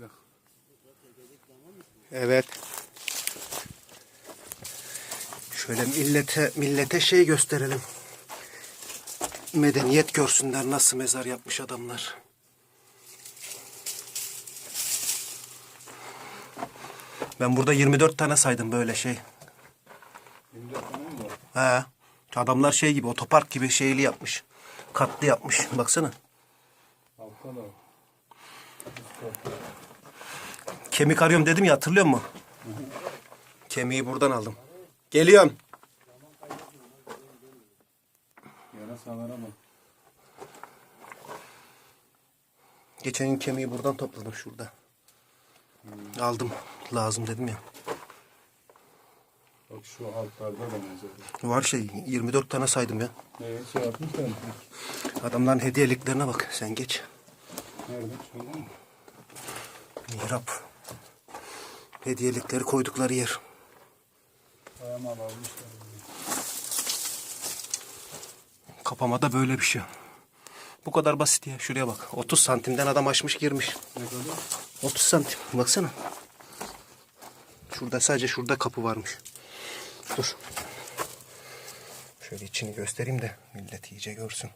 Dakika. Evet. Şöyle millete millete şey gösterelim. Medeniyet görsünler nasıl mezar yapmış adamlar. Ben burada 24 tane saydım böyle şey. 24 tane mi var? He. Adamlar şey gibi otopark gibi şeyli yapmış. Katlı yapmış. Baksana. Altta da. var. Kemik arıyorum dedim ya hatırlıyor musun? Kemiği buradan aldım. Geliyorum. Yarasalara bak. Geçen gün kemiği buradan topladım şurada. Aldım. Lazım dedim ya. Bak şu altlarda da mezarı. Var şey 24 tane saydım ya. Evet şey yapmışlar mı? Adamların hediyeliklerine bak. Sen geç. Nerede? Mihrap. Hediyelikleri koydukları yer. Dayamal almışlar. Kapamada böyle bir şey. Bu kadar basit ya. Şuraya bak. 30 santimden adam açmış girmiş. Ne kadar? 30 santim. Baksana. Şurada sadece şurada kapı varmış. Dur. Şöyle içini göstereyim de millet iyice görsün.